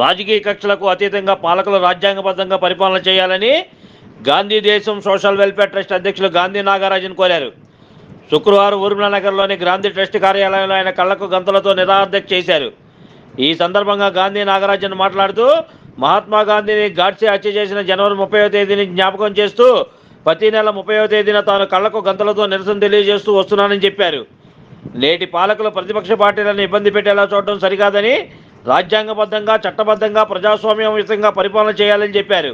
రాజకీయ కక్షలకు అతీతంగా పాలకులు రాజ్యాంగబద్ధంగా పరిపాలన చేయాలని గాంధీ దేశం సోషల్ వెల్ఫేర్ ట్రస్ట్ అధ్యక్షులు గాంధీ నాగరాజన్ కోరారు. శుక్రవారం ఊర్మిళ నగర్లోని గాంధీ ట్రస్ట్ కార్యాలయంలో ఆయన కళ్ళకు గంతలతో నిరాధ్యక్ష చేశారు. ఈ సందర్భంగా గాంధీ నాగరాజన్ మాట్లాడుతూ మహాత్మా గాంధీని గాడ్సే హత్య చేసిన జనవరి ముప్పైవ తేదీని జ్ఞాపకం చేస్తూ ప్రతి నెల ముప్పైవ తేదీన తాను కళ్ళకు గంతలతో నిరసన తెలియజేస్తూ వస్తున్నానని చెప్పారు. నేటి పాలకులు ప్రతిపక్ష పార్టీలను ఇబ్బంది పెట్టేలా చూడడం సరికాదని రాజ్యాంగబద్ధంగా చట్టబద్ధంగా ప్రజాస్వామ్యయుతంగా పరిపాలన చేయాలని చెప్పారు.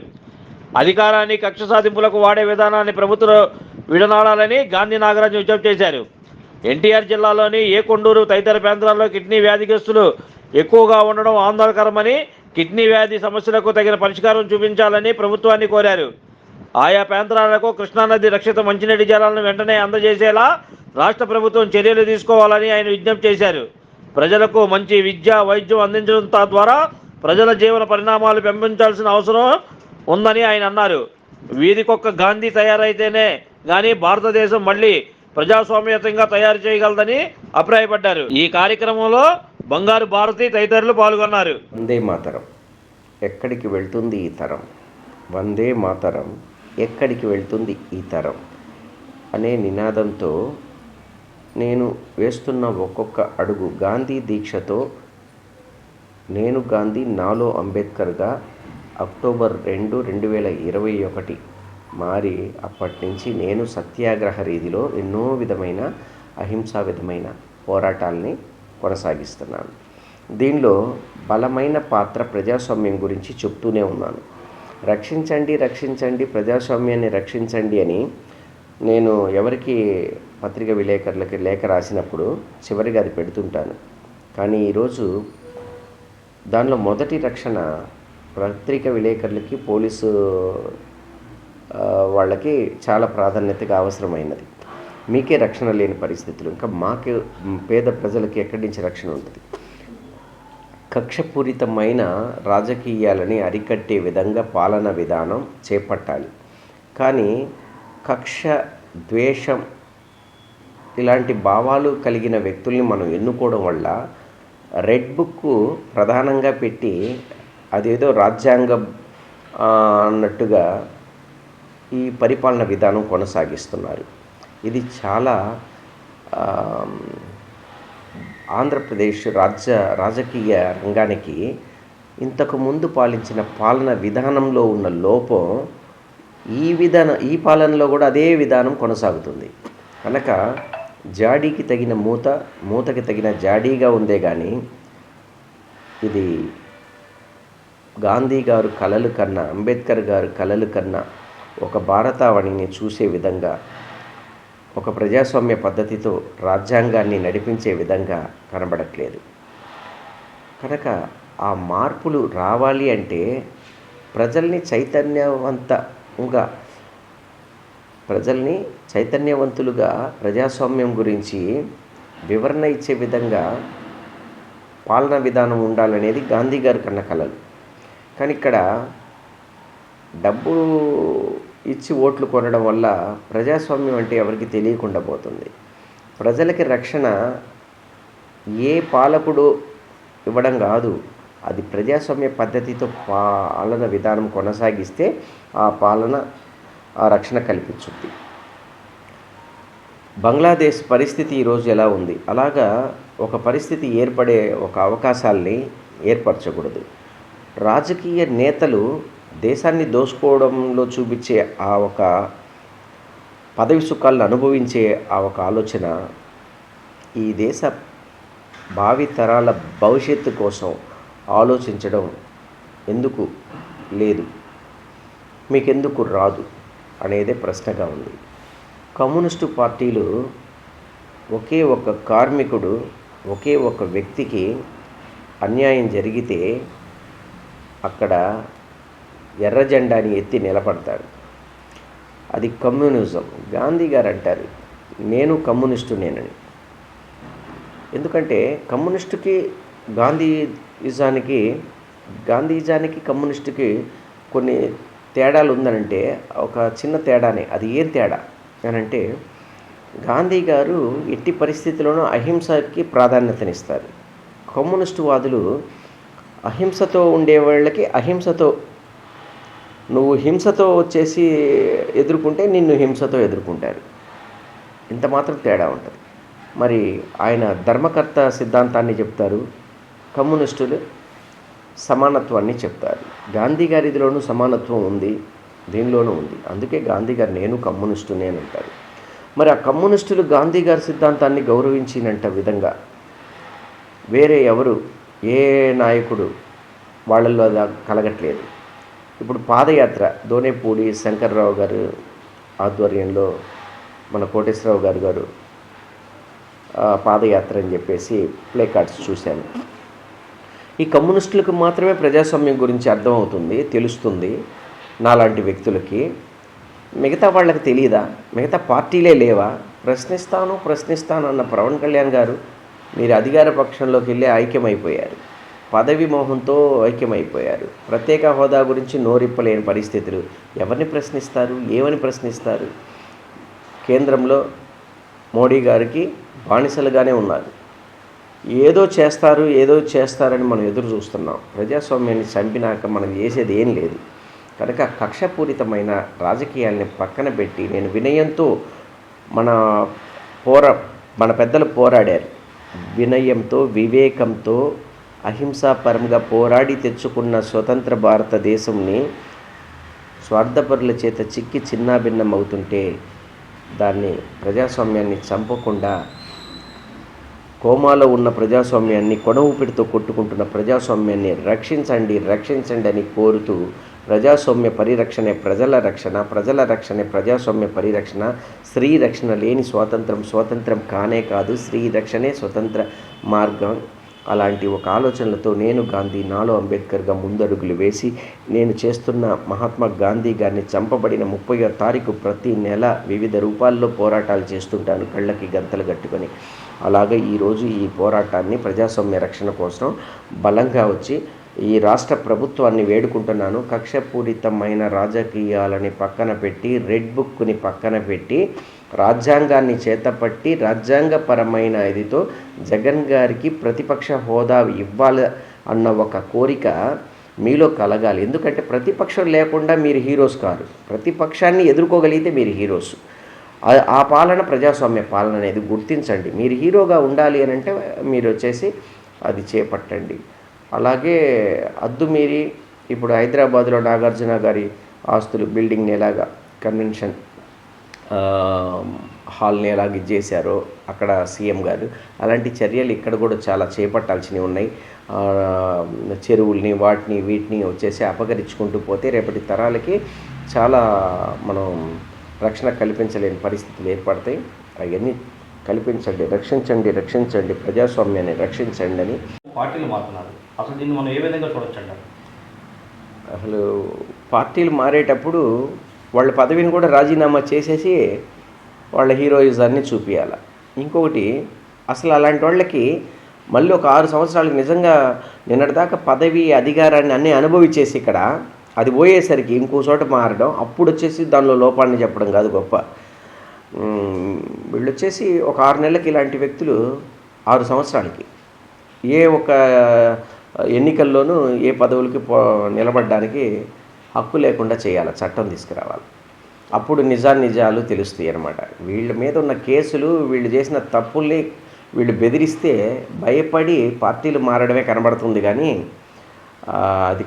అధికారాన్ని కక్ష సాధింపులకు వాడే విధానాన్ని ప్రభుత్వం విడనాడాలని గాంధీ నాగరాజు విజ్ఞప్తి చేశారు. ఎన్టీఆర్ జిల్లాలోని ఏ కొండూరు తదితర ప్రాంతాల్లో కిడ్నీ వ్యాధిగ్రస్తులు ఎక్కువగా ఉండడం ఆందోళనకరమని కిడ్నీ వ్యాధి సమస్యలకు తగిన పరిష్కారం చూపించాలని ప్రభుత్వాన్ని కోరారు. ఆయా ప్రాంతాలకు కృష్ణానది రక్షిత మంచినీటి జలాలను వెంటనే అందజేసేలా రాష్ట్ర ప్రభుత్వం చర్యలు తీసుకోవాలని ఆయన విజ్ఞప్తి చేశారు. ప్రజలకు మంచి విద్య వైద్యం అందించడం తద్వారా ప్రజల జీవన పరిణామాలు పెంపించాల్సిన అవసరం ఉందని ఆయన అన్నారు. వీధికొక్క గాంధీ తయారైతేనే కానీ భారతదేశం మళ్ళీ ప్రజాస్వామ్యతంగా తయారు చేయగలదని అభిప్రాయపడ్డారు. ఈ కార్యక్రమంలో బంగారు భారతి తదితరులు పాల్గొన్నారు. వందే మాతరం. ఎక్కడికి వెళ్తుంది ఈ తరం? వందే మాతరం. ఎక్కడికి వెళ్తుంది ఈ తరం? అనే నినాదంతో నేను వేస్తున్న ఒక్కొక్క అడుగు గాంధీ దీక్షతో నేను గాంధీ నాలో అంబేద్కర్గా అక్టోబర్ రెండు రెండు వేల ఇరవై ఒకటి మారి అప్పటి నుంచి నేను సత్యాగ్రహ రీతిలో ఎన్నో విధమైన అహింసా విధమైన పోరాటాల్ని కొనసాగిస్తున్నాను. దీనిలో బలమైన పాత్ర ప్రజాస్వామ్యం గురించి చెప్తూనే ఉన్నాను. రక్షించండి రక్షించండి ప్రజాస్వామ్యాన్ని రక్షించండి అని నేను ఎవరికి పత్రిక విలేకరులకి లేఖ రాసినప్పుడు చివరిగా అది పెడుతుంటాను. కానీ ఈరోజు దానిలో మొదటి రక్షణ పత్రిక విలేకరులకి పోలీసు వాళ్ళకి చాలా ప్రాధాన్యతగా అవసరమైనది. మీకే రక్షణ లేని పరిస్థితులు. ఇంకా మాకే పేద ప్రజలకి ఎక్కడి నుంచి రక్షణ ఉంటుంది? కక్షపూరితమైన రాజకీయాలని అరికట్టే విధంగా పాలన విధానం చేపట్టాలి. కానీ కక్ష ద్వేషం ఇలాంటి భావాలు కలిగిన వ్యక్తుల్ని మనం ఎన్నుకోవడం వల్ల రెడ్ బుక్ ప్రధానంగా పెట్టి అదేదో రాజ్యాంగం అన్నట్టుగా ఈ పరిపాలన విధానం కొనసాగిస్తున్నారు. ఇది చాలా ఆంధ్రప్రదేశ్ రాజ్య రాజకీయ రంగానికి ఇంతకు ముందు పాలించిన పాలన విధానంలో ఉన్న లోపం ఈ విధాన ఈ పాలనలో కూడా అదే విధానం కొనసాగుతుంది. కనుక జాడీకి తగిన మూత మూతకి తగిన జాడీగా ఉందే కానీ ఇది గాంధీ గారు కలలు కన్నా అంబేద్కర్ గారు కలలు కన్నా ఒక భారతావణిని చూసే విధంగా ఒక ప్రజాస్వామ్య పద్ధతితో రాజ్యాంగాన్ని నడిపించే విధంగా కనబడట్లేదు. కనుక ఆ మార్పులు రావాలి అంటే ప్రజల్ని చైతన్యవంతంగా ప్రజల్ని చైతన్యవంతులుగా ప్రజాస్వామ్యం గురించి వివరణ ఇచ్చే విధంగా పాలనా విధానం ఉండాలనేది గాంధీ గారి కన్న కలలు. కానీ ఇక్కడ డబ్బు ఇచ్చి ఓట్లు కొనడం వల్ల ప్రజాస్వామ్యం అంటే ఎవరికి తెలియకుండా పోతుంది. ప్రజలకి రక్షణ ఏ పాలకుడు ఇవ్వడం కాదు అది ప్రజాస్వామ్య పద్ధతితో పాలన విధానం కొనసాగిస్తే ఆ పాలన ఆ రక్షణ కల్పించుద్ది. బంగ్లాదేశ్ పరిస్థితి ఈరోజు ఎలా ఉంది? అలాగా ఒక పరిస్థితి ఏర్పడే ఒక అవకాశాల్ని ఏర్పరచకూడదు. రాజకీయ నేతలు దేశాన్ని దోసుకోవడంలో చూపించే ఆ ఒక పదవి సుఖాలను అనుభవించే ఆ ఒక ఆలోచన ఈ దేశ భావి తరాల భవిష్యత్తు కోసం ఆలోచించడం ఎందుకు లేదు? మీకెందుకు రాదు? అనేదే ప్రశ్నగా ఉంది. కమ్యూనిస్టు పార్టీలు ఒకే ఒక కార్మికుడు ఒకే ఒక వ్యక్తికి అన్యాయం జరిగితే అక్కడ ఎర్ర జెండాని ఎత్తి నిలబడతాడు. అది కమ్యూనిజం. గాంధీ గారు అంటారు నేను కమ్యూనిస్టు నేనని ఎందుకంటే కమ్యూనిస్టుకి గాంధీయిజానికి గాంధీజానికి కమ్యూనిస్టుకి కొన్ని తేడాలు ఉందనంటే ఒక చిన్న తేడానే అది ఏం తేడా? అని అంటే గాంధీ గారు ఎట్టి పరిస్థితుల్లోనూ అహింసకి ప్రాధాన్యతనిస్తారు. కమ్యూనిస్టు వాదులు అహింసతో ఉండే వాళ్ళకి అహింసతో నువ్వు హింసతో వచ్చేసి ఎదుర్కొంటే నిన్ను హింసతో ఎదుర్కొంటారు. ఇంత మాత్రం తేడా ఉంటుంది. మరి ఆయన ధర్మకర్త సిద్ధాంతాన్ని చెప్తారు కమ్యూనిస్టులు సమానత్వాన్ని చెప్తారు. గాంధీ గారిదిలోనూ సమానత్వం ఉంది. దీనిలోనూ ఉంది. అందుకే గాంధీ గారు నేను కమ్యూనిస్టునే అని అంటారు. మరి ఆ కమ్యూనిస్టులు గాంధీ గారి సిద్ధాంతాన్ని గౌరవించినంట విధంగా వేరే ఎవరు ఏ నాయకుడు వాళ్ళల్లో అలా కలగట్లేదు. ఇప్పుడు పాదయాత్ర దోనేపూడి శంకర్రావు గారు ఆధ్వర్యంలో మన కోటేశ్వరరావు గారు గారు పాదయాత్ర అని చెప్పేసి ప్లే కార్డ్స్ చూశాను. ఈ కమ్యూనిస్టులకు మాత్రమే ప్రజాస్వామ్యం గురించి అర్థమవుతుంది తెలుస్తుంది. నాలాంటి వ్యక్తులకి మిగతా వాళ్ళకి తెలియదా మిగతా పార్టీలే లేవా? ప్రశ్నిస్తాను ప్రశ్నిస్తాను అన్న పవన్ కళ్యాణ్ గారు మీరు అధికార పక్షంలోకి వెళ్ళి ఐక్యమైపోయారు. పదవి మోహంతో ఐక్యమైపోయారు. ప్రత్యేక హోదా గురించి నోరిప్పలేని పరిస్థితులు. ఎవరిని ప్రశ్నిస్తారు? ఏమని ప్రశ్నిస్తారు? కేంద్రంలో మోడీ గారికి బానిసలుగానే ఉన్నారు. ఏదో చేస్తారు ఏదో చేస్తారని మనం ఎదురు చూస్తున్నాం. ప్రజాస్వామ్యాన్ని చంపినాక మనం చేసేది ఏం లేదు. కనుక కక్షపూరితమైన రాజకీయాల్ని పక్కన పెట్టి నేను వినయంతో మన పోర మన పెద్దలు పోరాడారు. వినయంతో వివేకంతో అహింసాపరంగా పోరాడి తెచ్చుకున్న స్వతంత్ర భారతదేశంని స్వార్థపరుల చేత చిక్కి చిన్నాభిన్నం అవుతుంటే దాన్ని ప్రజాస్వామ్యాన్ని చంపకుండా కోమాలో ఉన్న ప్రజాస్వామ్యాన్ని కొడవు ఊపిరితో కొట్టుకుంటున్న ప్రజాస్వామ్యాన్ని రక్షించండి రక్షించండి అని కోరుతూ ప్రజాస్వామ్య పరిరక్షణే ప్రజల రక్షణ ప్రజల రక్షణే ప్రజాస్వామ్య పరిరక్షణ. స్త్రీ రక్షణ లేని స్వాతంత్రం స్వాతంత్రం కానే కాదు స్త్రీ రక్షణే స్వతంత్ర మార్గం. అలాంటి ఒక ఆలోచనలతో నేను గాంధీ నాలో అంబేద్కర్గా ముందడుగులు వేసి నేను చేస్తున్న మహాత్మా గాంధీ గారిని చంపబడిన ముప్పయో తారీఖు ప్రతి నెల వివిధ రూపాల్లో పోరాటాలు చేస్తుంటాను కళ్ళకి గంతలు కట్టుకొని. అలాగే ఈరోజు ఈ పోరాటాన్ని ప్రజాస్వామ్య రక్షణ కోసం బలంగా వచ్చి ఈ రాష్ట్ర ప్రభుత్వాన్ని వేడుకుంటున్నాను. కక్షపూరితమైన రాజకీయాలని పక్కన పెట్టి రెడ్ బుక్ని పక్కన పెట్టి రాజ్యాంగాన్ని చేతపట్టి రాజ్యాంగపరమైన ఇదితో జగన్ గారికి ప్రతిపక్ష హోదా ఇవ్వాలి అన్న ఒక కోరిక మీలో కలగాలి. ఎందుకంటే ప్రతిపక్షం లేకుండా మీరు హీరోస్ కారు. ప్రతిపక్షాన్ని ఎదుర్కోగలిగితే మీరు హీరోస్. ఆ- ఆ పాలన ప్రజాస్వామ్య పాలన అనేది గుర్తించండి. మీరు హీరోగా ఉండాలి అని అంటే మీరు వచ్చేసి అది చేపట్టండి. అలాగే అద్దుమీరి ఇప్పుడు హైదరాబాద్లో నాగార్జున గారి ఆస్తులు బిల్డింగ్ని ఎలాగా కన్వెన్షన్ హాల్ని ఎలాగ చేశారో అక్కడ సీఎం గారు. అలాంటి చర్యలు ఇక్కడ కూడా చాలా చేపట్టాల్సినవి ఉన్నాయి. చెరువుల్ని వాటిని వీటిని వచ్చేసి అపకరించుకుంటూ పోతే రేపటి తరాలకి చాలా మనం రక్షణ కల్పించలేని పరిస్థితులు ఏర్పడతాయి. అవన్నీ కల్పించండి రక్షించండి రక్షించండి ప్రజాస్వామ్యాన్ని రక్షించండి అని పార్టీలు మారుతున్నారు. అసలు దీన్ని మనం ఏ విధంగా చూడొచ్చు అంటారు అసలు పార్టీలు మారేటప్పుడు వాళ్ళ పదవిని కూడా రాజీనామా చేసేసి వాళ్ళ హీరోయిజాన్ని చూపించాలి ఇంకొకటి అసలు అలాంటి వాళ్ళకి మళ్ళీ ఒక ఆరు సంవత్సరాలకు నిజంగా నిన్నటిదాకా పదవి అధికారాన్ని అన్నీ అనుభవించేసి ఇక్కడ అది పోయేసరికి ఇంకో చోట మారడం అప్పుడు వచ్చేసి దానిలో లోపాన్ని చెప్పడం కాదు గొప్ప. వీళ్ళు వచ్చేసి ఒక ఆరు నెలలకి ఇలాంటి వ్యక్తులు ఆరు సంవత్సరాలకి. ఏ ఒక ఎన్నికల్లోనూ ఏ పదవులకి పో నిలబడడానికి హక్కు లేకుండా చేయాలి చట్టం తీసుకురావాలి. అప్పుడు నిజా నిజాలు తెలుస్తాయి అన్నమాట. వీళ్ళ మీద ఉన్న కేసులు వీళ్ళు చేసిన తప్పుల్ని వీళ్ళు బెదిరిస్తే భయపడి పార్టీలు మారడమే కనబడుతుంది కానీ అది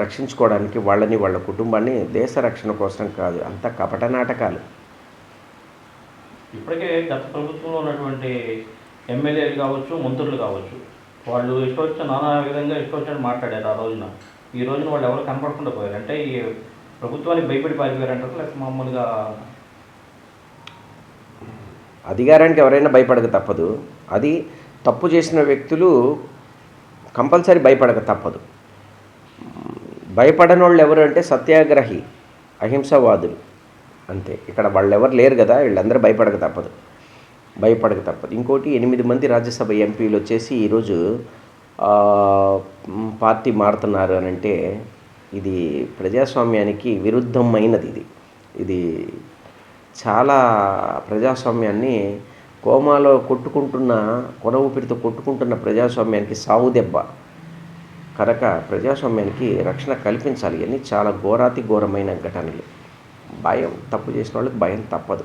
రక్షించుకోవడానికి వాళ్ళని వాళ్ళ కుటుంబాన్ని దేశ రక్షణ కోసం కాదు అంత కపట నాటకాలు. ఇప్పటికే గత ప్రభుత్వంలో ఉన్నటువంటి ఎమ్మెల్యేలు కావచ్చు మంత్రులు కావచ్చు వాళ్ళు ఇష్టం వచ్చిన నానా విధంగా ఇష్టం వచ్చినట్టు మాట్లాడారు ఆ రోజున. ఈ రోజున వాళ్ళు ఎవరు కనపడకుండా పోయారు. అంటే ఈ ప్రభుత్వానికి భయపడి పారిపోయారంటారు? లేకపోతే మామూలుగా అధికారానికి ఎవరైనా భయపడక తప్పదు. అది తప్పు చేసిన వ్యక్తులు కంపల్సరీ భయపడక తప్పదు. భయపడని వాళ్ళు ఎవరు అంటే సత్యాగ్రహి అహింసవాదులు. అంతే. ఇక్కడ వాళ్ళు ఎవరు లేరు కదా వీళ్ళందరూ భయపడక తప్పదు. భయపడక తప్పదు. ఇంకోటి ఎనిమిది మంది రాజ్యసభ ఎంపీలు వచ్చేసి ఈరోజు పార్టీ మారుతున్నారు అని అంటే ఇది ప్రజాస్వామ్యానికి విరుద్ధమైనది ఇది. ఇది చాలా ప్రజాస్వామ్యాన్ని కోమాలో కొట్టుకుంటున్న కొన ఊపిరితో కొట్టుకుంటున్న ప్రజాస్వామ్యానికి సావు దెబ్బ. కనుక ప్రజాస్వామ్యానికి రక్షణ కల్పించాలి అని చాలా ఘోరాతి ఘోరమైన ఘటనలు. భయం తప్పు చేసిన వాళ్ళకి భయం తప్పదు.